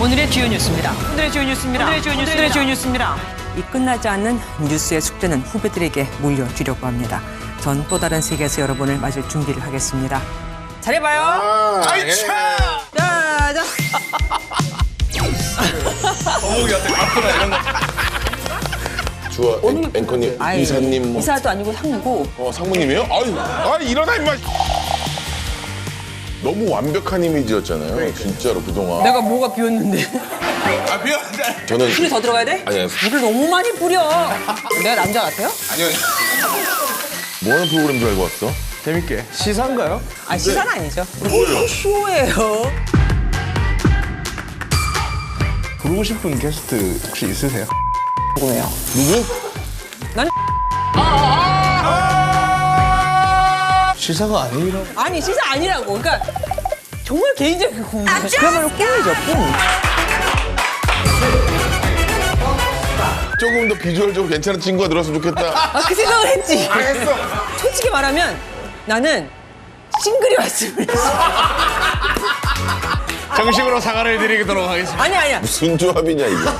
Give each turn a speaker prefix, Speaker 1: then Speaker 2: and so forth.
Speaker 1: 오늘의 주요 뉴스입니다. 오늘의 주요 뉴스입니다. 오늘의 주요 뉴스입니다. 오늘의 주요 뉴스입니다.
Speaker 2: 이 끝나지 않는 뉴스의 숙제는 후배들에게 물려주려고 합니다. 전 또 다른 세계에서 여러분을 맞을 준비를 하겠습니다. 잘해봐요.
Speaker 3: 아이차!
Speaker 2: 자, 자.
Speaker 3: 어묵이한테 아프다 이런 거.
Speaker 4: 앵, 앵커님,
Speaker 2: 아이,
Speaker 4: 이사님, 뭐,
Speaker 2: 이사도 아니고 상무고.
Speaker 4: 어, 상무님이요? 아유, 아 일어나 임마. 너무 완벽한 이미지였잖아요. 진짜로 그동안.
Speaker 2: 내가 뭐가 비었는데?
Speaker 3: 아 미안해.
Speaker 4: 저는
Speaker 2: 물이 더 들어가야 돼?
Speaker 4: 아니요.
Speaker 2: 물을 너무 많이 뿌려. 내가 남자 같아요?
Speaker 3: 아니요.
Speaker 4: 뭐 하는 프로그램 줄 알고 왔어?
Speaker 3: 재밌게 시사인가요?
Speaker 2: 아, 시사는 아니죠. 쇼예요.
Speaker 3: 부르고 싶은 게스트 혹시 있으세요?
Speaker 2: 누구예요?
Speaker 4: 누구?
Speaker 2: 난
Speaker 3: 시사가 아니라
Speaker 2: 아니 시사 아니라고. 그러니까 정말 개인적인 공부. 그야말로 꿈이죠, 꿈.
Speaker 4: 조금 더 비주얼적으로 괜찮은 친구가 들었으면 좋겠다.
Speaker 2: 아, 그 생각을 했지.
Speaker 4: 했어.
Speaker 2: 솔직히 말하면 나는 싱글이 왔으면.
Speaker 3: 정식으로 사과를 드리도록 하겠습니다.
Speaker 2: 아니 아니야.
Speaker 4: 무슨 조합이냐 이거.